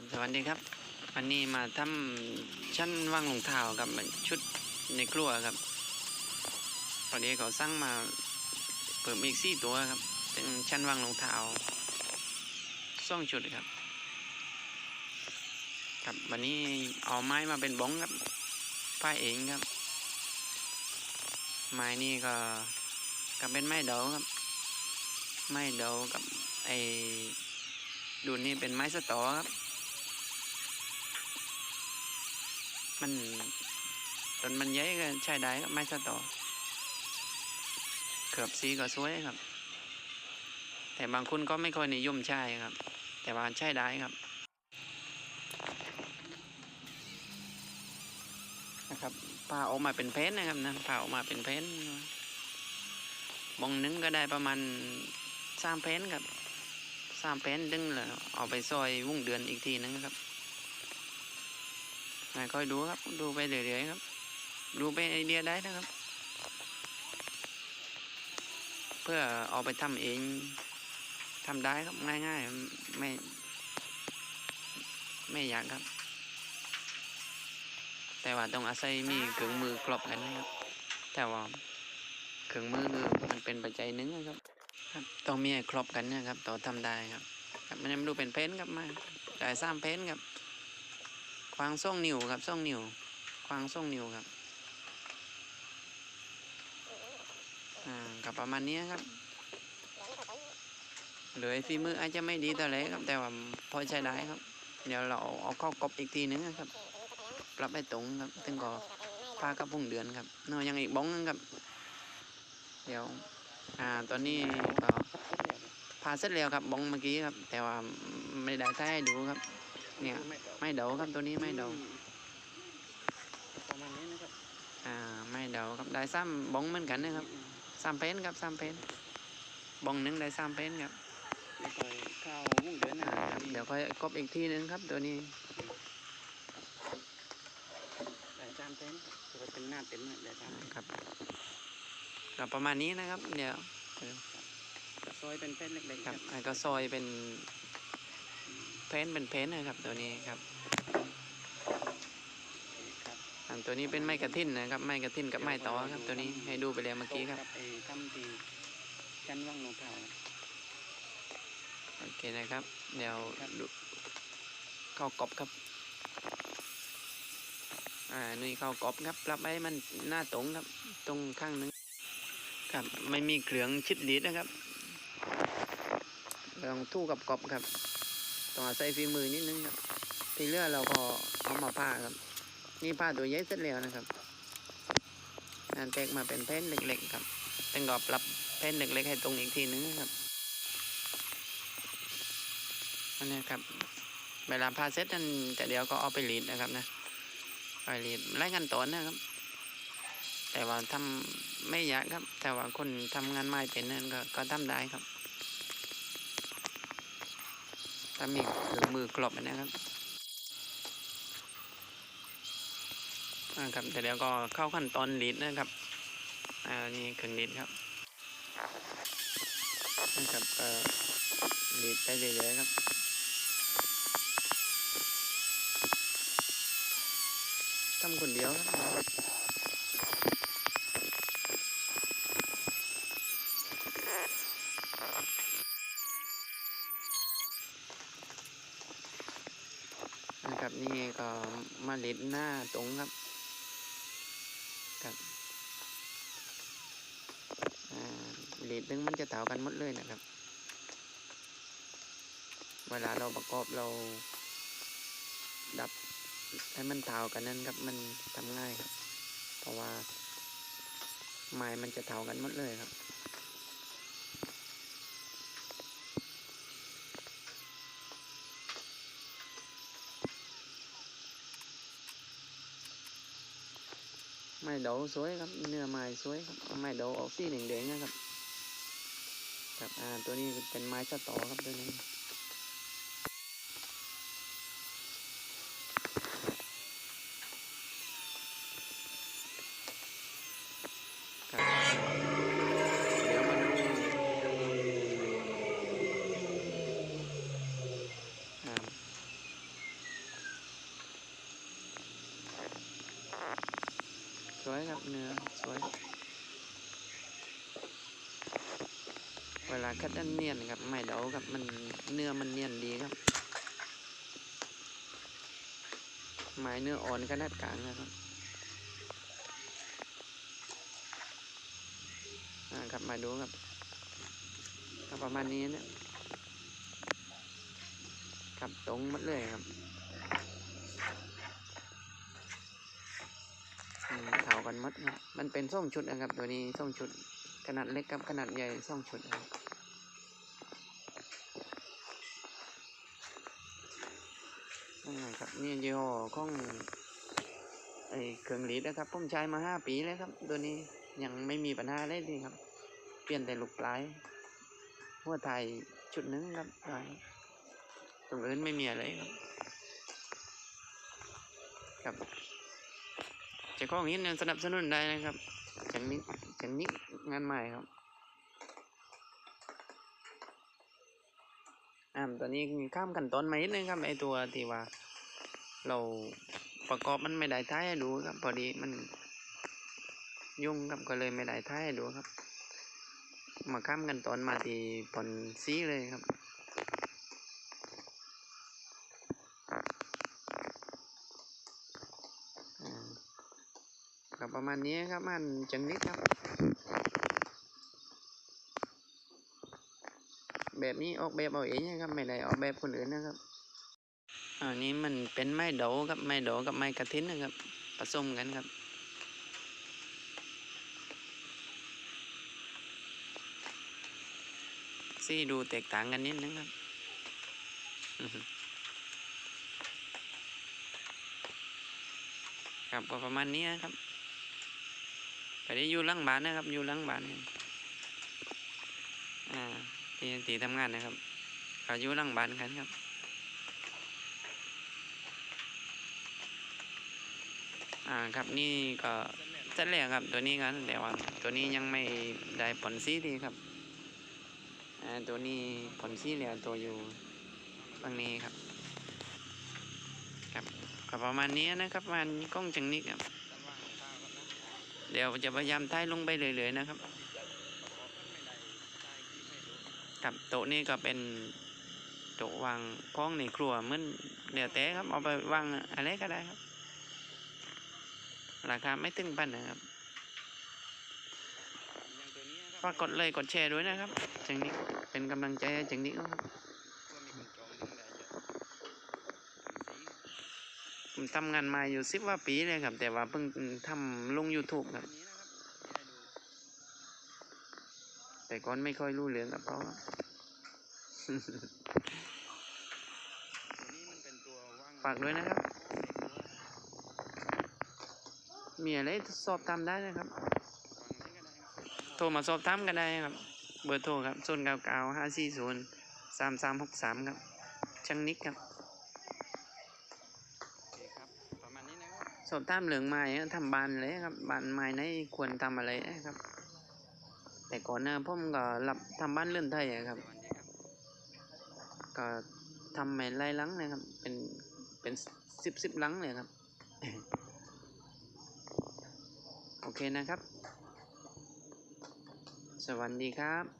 ครับสวัสดีครับ วันนี้มาทำชั้นว่างรองเท้ากับชุดในครัวครับพอดีเขาสั่งมาเพิ่มอีกสี่ตัวครับเป็นชั้นว่างรองเท้าสองชุดครับ ครับวันนี้เอาไม้มาเป็นบ้องครับป้ายเองครับ ไม้นี่ก็ก็เป็นไม้เดาครับ ไม้เดากับไอ้ดูนี่เป็นไม้สตอครับ มันต้นมันใหญ่ก็ใช้ได้ครับไม้สตอเขือบสีก็สวยครับ แต่บางคนก็ไม่ค่อยนิยมใช้ครับ แต่ว่าใช้ได้ครับนะครับผ่าออกมาเป็นเพนนะครับนะผ่าออกมาเป็นเพนบองหนึงก็ได้ประมาณสามเพนครับสามเพนดึงแล้วเอาไปซอยวุ้งเดือนอีกทีนึงครับ คอยดูครับ ดูไปเรื่อยๆครับ ดูไปไอเดียได้นะครับ เพื่อเอาไปทำเองทำได้ครับง่ายๆไม่ไม่ยากครับ แต่ว่าต้องอาศัยมีเครื่องมือครบกันนะครับ แต่ว่าเครื่องมือมันเป็นปัจจัยหนึ่งนะครับครับต้องมีครบกันนะครับต่อทำได้ครับครับมันยังดูเป็นเพนครับมาได้สร้ามเพนครับ ควางส่งนิ้วครับส่งนิ้วควางส่งนิ้วครับอ่ากับประมาณนี้ครับเหลือฝีมืออาจจะไม่ดีแต่ไหรครับแต่ว่าพอใช้ได้ครับ เดี๋ยวเราเอาเข้ากบอีกทีนึงนะครับปรับให้ตรงครับถึงก็พากับพุ่งเดือนครับนาะยังอีกบ้องนึงครับ เดี๋ยว อ่าตอนนี้ก็พาเสร็จแล้วครับบ้องเมื่อกี้ครับ แต่ว่าไม่ได้ถ่ายให้ดูครับ เนี่ยไม่เดาครับตัวนี้ไม่เดาประมาณนี้นะครับอ่าไม่เดาครับได้ซ้ำบ้องเหมือนกันนะครับซ้ำเพนครับซ้ำเพนบ้องหนึ่งได้ซ้ำเพนครับไม่ค่อยข้าวมุ่งเดือนนะอ่าครับเดี๋ยวค่อยกบอีกทีหนึงครับ ตัวนี้แต่จานเต็นจะเป็นหน้าเต็นท์แต่จานอ่าครับก็ประมาณนี้นะครับ เดี๋ยวซอยเป็นเส้นเล็กๆครับแล้วก็ซอยเป็น เพนเป็นเพนนะครับตัวนี้ครับครับอันตัวนี้เป็นไม้กระทินนะครับไม้กระทินกับไม้ตอครับ ตัวนี้ให้ดูไปแล้วเมื่อกี้ครับไอ้ทำตีชั้นว่างรองเท้าโอเคนะครับ เดี๋ยวดูเข้ากบครับอ่านี่เข้ากบครับปรับให้มันหน้าตรงครับ ตรงข้างหนึงครับ ไม่มีเครื่องชิดดีดนะครับลองทู่กับกบครับ ต้องอาศัยฝีมือนิดนึงครับที่เหลือเราก็เอามาผ้าครับ นี่ผ้าตัวใหญ่เสร็จแล้วนะครับงานแตกมาเป็นแผ่นเล็กๆครับต้องก็ปรับแผ่นเล็กๆให้ตรงอีกทีนึงนะครับอันนี้ครับ เวลาพาเซ็ตนั่นแต่เดี๋ยวก็เอาไปรีดนะครับนะไปรีดไล่กันตอนนะครับ แต่ว่าทำไม่ยากครับ แต่ว่าคนทำงานไม้เป็นนั่นก็ก็ทำได้ครับ ถ้ามีเครื่องมือกรอบนะครับอ่าครับแต่เดี๋ยวก็เข้าขั้นตอนรีดนะครับอ่านี่เครื่องรีดครับนะครับก็รีดไปเรื่อยๆครับทำคนเดียวครับ นี่ก็มาลิดหน้าตรงครับครับอ่าลิดนึงมันจะเท่ากันหมดเลยนะครับ เวลาเราประกอบเราดับให้มันเท่ากันนั่นครับ มันทำง่ายครับ เพราะว่าไม้มันจะเท่ากันหมดเลยครับ ไม่เดาสวยครับ เนื้อไม้สวยครับไม่เดาออกสีแดงๆนะครับครับอ่าตัวนี้เป็นไม้ชะตอครับตัวนี้ครับเดี๋ยวมาดูอ่า วยครับเนื้อสวย เวลาคัดด้านเนียนครับไม่เดาครับมันเนื้อมันเนียนดีครับไม้เนื้ออ่อนขนาดกลางนะครับอ่าครับมาดูครับประมาณนี้นะครับตรงหมดเลยครับอืม เท่ากันหมดครับมันเป็นส่องชุดนะครับ ตัวนี้ส่องชุดขนาดเล็กกับขนาดใหญ่ส่องชุดครับครับนี่ยี่ห้อของไอ้เครื่องหลีดนะครับผมใช้มาห้าปีแล้วครับ ตัวนี้ยังไม่มีปัญหาเลยดีครับ เปลี่ยนแต่ลูกปลายหัวไทยชุดหนึงครับตรงอื่นไม่มีอะไรครับครับ จ้าของนี้เนี่ยสนับสนุนได้นะครับจังนี้จังนี้งานใหม่ครับอ่าตอนนี้ข้ามขั้นตอนมานิดนึงครับไอตัวที่ว่า เราประกอบมันไม่ได้ท้ายให้ดูครับ พอดีมันยุ่งครับก็เลยไม่ได้ท้ายให้ดูครับ มาข้ามกันตอนมาที่ผลซีเลยครับ อ่าก็ ประมาณนี้ครับมันจังนิดครับ แบบนี้ออกแบบเอาเองนะครับไม่ได้ออกแบบคนอื่นนะครับอันนี้มันเป็นไม้โดครับไม้โดกับไม้กระถินนะครับผสมกันครับสีดูแตกต่างกันนิดนึงครับครับก็ประมาณนี้ครับ ไปได้อยู่ลังบ้านนะครับ อยู่ลังบ้านอ่าที่ที่ทำงานนะครับเขาอยู่ลังบ้านกันครับอ่าครับนี่ก็เสร็จแล้วครับ ตัวนี้กันแต่ว่าตัวนี้ยังไม่ได้ผลสีดีครับอ่าตัวนี้ผลสีเหลือตัวอยู่ฝั่งนี้ครับ ครับก็ประมาณนี้นะครับมันกล้องจังนี้ครับ เดี๋ยวจะพยายามท้ายลงไปเรื่อยๆนะครับครับโต๊ะนี้ก็เป็นโต๊ะวางของในครัวเหมือนเดี๋ยวแต่ครับเอาไปวางอะไรก็ได้ครับ ราคาไม่ตึงพันนะครับฝากกดเลยกดแชร์ด้วยนะครับจังนี้เป็นกำลังใจจังนี้ครับ ผมทำงานมาอยู่สิบว่าปีเลยครับ แต่ว่าเพิ่งทำลง YouTube ครับ แต่ก่อนไม่ค่อยรู้เรื่องกับเขาฝากด้วยนะครับ มีอะไรสอบถามได้นะครับ โทรมาสอบถามกันได้ครับ เบอร์โทรครับศูนย์เก้าเก้าห้าสี่ศูนย์สามสามหกสามครับช่างนิกครับ สอบถามเรื่องไม้ทำบานเลยครับบานไม้ไหนควรทำอะไรครับ แต่ก่อนหนะผมก็รับทำบ้านเลื่อนไทยครับ ก็ทำไม้ไล่หลังนะครับ เป็นเป็นสิบสิบหลังเลยครับ โอเคนะครับ สวัสดีครับ